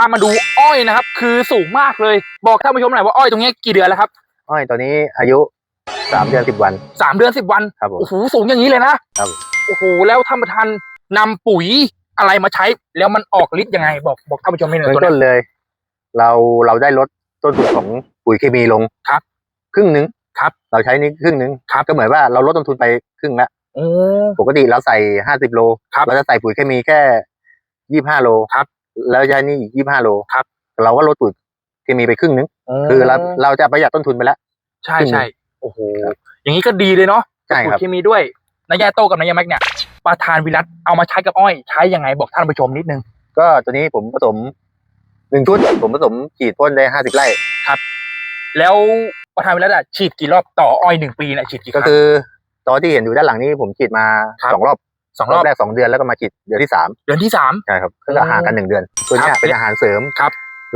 ามาดูอ้อยนะครับ คือสูงมากเลย บอกท่านผู้ชมหน่อยว่าอ้อยตรงนี้กี่เดือนแล้วครับ อ้อยตัวนี้อายุสามเดือนสิบวันสามเดือนสิบวันครับผมโอ้โหสูงอย่างนี้เลยนะครับโอ้โหแล้วท่านประธานนำปุ๋ยอะไรมาใช้ แล้วมันออกฤทธิ์ยังไง บอกบอกท่านผู้ชมให้หน่อยเริ่มตัวต้นี้นเลย เราเราได้ลดต้นทุนของปุ๋ยเคมีลงครับ ครึ่งหนึ่งครับ เราใช้นี้ครึ่งหนึ่งครับก็เหมือนว่าเราลดต้นทุนไปครึ่งละโอ้ปกติเราใส่ห้าสิบโลครับเราจะใส่ปุ๋ยเคมีแค่ยี่ห้าโลครับ แล้วใช้นี่อีกยี่ห้าโลครับ เราก็ลดปุ๋ยเคมีไปครึ่งหนึง คือเราเราจะประหยัดต้นทุนไปแล้ว ใช่ขึ้นใช่โอ้โหอย่างนี้ก็ดีเลยเนาะใช่ครับปุ๋ยเคมีด้วยนายาโต้กับนายาแม็กเนี่ยประธานวิรัตเอามาใช้กับอ้อย ใช้ยังไงบอกท่านผู้ชมนิดนึง ก็ตัวนี้ผมผสมหนึ่งชุดผมผสมฉีดพ่นได้ห้าสิบไร่แล้วประธานวิรัตอะฉีดกี่รอบต่ออ้อยหนึ่งปีเนี่ยฉีดกี่คก็รั้งคือตอนที่เห็นอยู่ด้านหลังนี้ผมฉีดมาครับสองรอบ สองรอบแรกสองเดือนแล้วก็มาฉีดเดือนที่สามเดือนที่สาม ใช่ครับก็อ๋อห่างกันหนึ่งเดือนตัวเนี้ครัยบเป็นอาหารเสริมครับ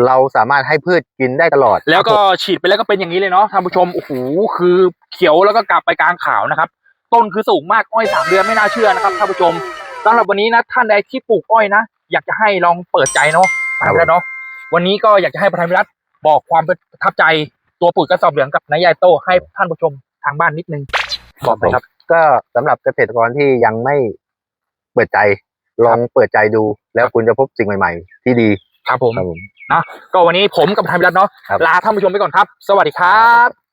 เราสามารถให้พืชกินได้ตลอดแล้วก็ฉีดไปแล้วก็เป็นอย่างนี้เลยเนาะท่านผู้ชมโอ้โหคือเขียวแล้วก็กลับไปกลางขาวนะครับ ต้นคือสูงมากอ้อยสามเดือนไม่น่าเชื่อนะครับท่านผู้ชมสำหรับวันนี้นะท่านใดที่ปลูกอ้อยนะ อยากจะให้ลองเปิดใจเนาะประธานวิรัตเนาะวันนี้ก็อยากจะให้ประธานวิรัตบอกความประทับใจตัวปุ๋ยกระสอบเหลืองกับนายยายโต้ให้ท่านผู้ชมทางบ้านนิดนึงบอกเลยครับ ก็สำหรับเกษตรกรที่ยังไม่ เปิดใจลองเปิดใจดู แล้วคุณจะพบสิ่งใหม่ๆ ที่ดีครับผมครับผมก็วันนี้ผมกับประธานวิรัตเนาะครับ ลาท่านผู้ชมไปก่อนครับ สวัสดีครับ